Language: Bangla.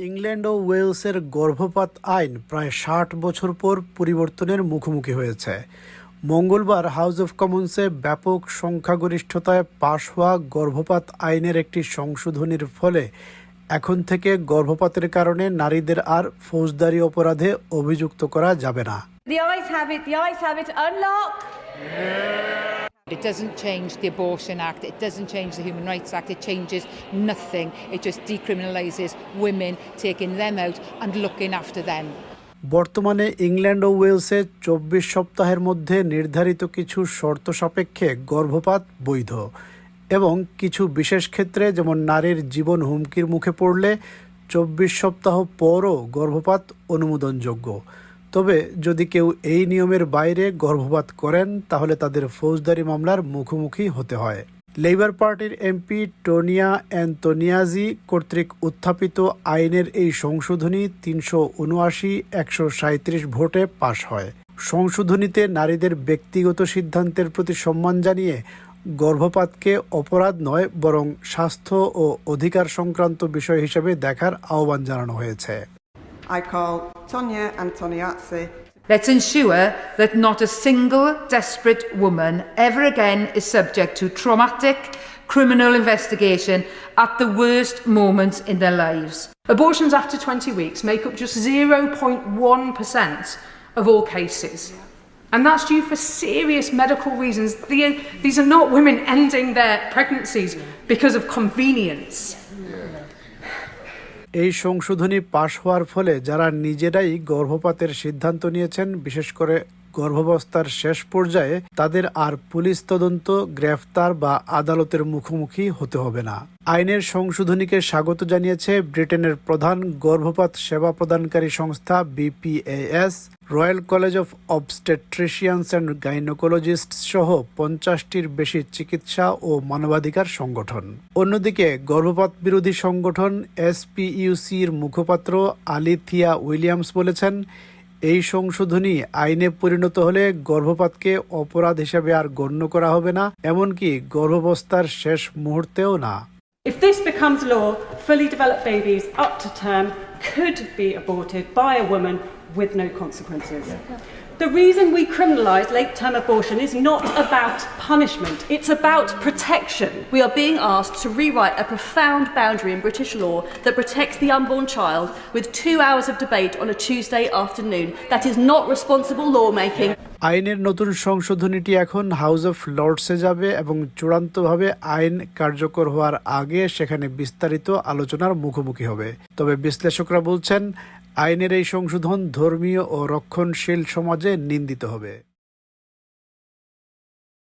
ইংল্যান্ড ও ওয়েলসের গর্ভপাত আইন প্রায় ষাট বছর পর পরিবর্তনের মুখোমুখি হয়েছে মঙ্গলবার হাউস অব কমন্সে ব্যাপক সংখ্যাগরিষ্ঠতায় পাশ হওয়া গর্ভপাত আইনের একটি সংশোধনীর ফলে এখন থেকে গর্ভপাতের কারণে নারীদের আর ফৌজদারি অপরাধে অভিযুক্ত করা যাবে না The eyes have it, the eyes have it. Unlock! It doesn't change the Abortion Act, it doesn't change the Human Rights Act, it changes nothing. It just decriminalises women, taking them out and looking after them. বর্তমানে ইংল্যান্ড ও ওয়েলসে চব্বিশ সপ্তাহের মধ্যে নির্ধারিত কিছু শর্ত সাপেক্ষে গর্ভপাত বৈধ এবং কিছু বিশেষ ক্ষেত্রে যেমন নারীর জীবন হুমকির মুখে পড়লে চব্বিশ সপ্তাহ পরও গর্ভপাত অনুমোদনযোগ্য তবে যদি কেউ এই নিয়মের বাইরে গর্ভপাত করেন, তাহলে তাদের ফৌজদারি মামলার মুখোমুখি হতে হয়। লেবার পার্টির এমপি টোনিয়া অ্যান্তোনিয়াজি কর্তৃক উত্থাপিত আইনের এই সংশোধনী তিনশো উনআশি, একশো সাঁত্রিশ ভোটে পাশ হয়। সংশোধনীতে নারীদের ব্যক্তিগত সিদ্ধান্তের প্রতি সম্মান জানিয়ে গর্ভপাতকে অপরাধ নয়, বরং স্বাস্থ্য ও অধিকার সংক্রান্ত বিষয় হিসেবে দেখার আহ্বান জানানো হয়েছে। Tonya Antoniazzi Let's ensure that not a single desperate woman ever again is subject to traumatic criminal investigation at the worst moments in their lives. Abortions after 20 weeks make up just 0.1% of all cases. And that's due for serious medical reasons. The- These are not women ending their pregnancies because of convenience. এই সংশোধনী পাশ হওয়ার ফলে যারা নিজেরাই গর্ভপাতের সিদ্ধান্ত নিয়েছেন বিশেষ করে গর্ভাবস্থার শেষ পর্যায়ে তাদের আর পুলিশ তদন্ত, গ্রেফতার বা আদালতের মুখোমুখি হতে হবে না। আইনের সংশোধনীকে স্বাগত জানিয়েছে ব্রিটেনের প্রধান গর্ভপাত সেবা প্রদানকারী সংস্থা BPAS, Royal College of Obstetricians and Gynaecologists সহ পঞ্চাশটির বেশি চিকিৎসা ও মানবাধিকার সংগঠন। অন্যদিকে গর্ভপাত বিরোধী সংগঠন এসপিইউসির মুখপাত্র আলিথিয়া উইলিয়ামস বলেছেন এই সংশোধনী আইনে পরিণত হলে গর্ভপাতকে অপরাধ হিসেবে আর গণ্য করা হবে না এমনকি গর্ভাবস্থার শেষ মুহূর্তেও না If this becomes law, fully developed babies up to term could be aborted by a woman with no consequences. The reason we criminalise late term abortion is not about punishment, it's about protection. We are being asked to rewrite a profound boundary in British law that protects the unborn child with two hours of debate on a Tuesday afternoon. That is not responsible lawmaking. আইনের নতুন সংশোধনীটি এখন হাউস অফ লর্ডসে যাবে এবং চূড়ান্তভাবে আইন কার্যকর হওয়ার আগে সেখানে বিস্তারিত আলোচনার মুখোমুখি হবে তবে বিশ্লেষকরা বলছেন আইনের এই সংশোধন ধর্মীয় ও রক্ষণশীল সমাজে নিন্দিত হবে।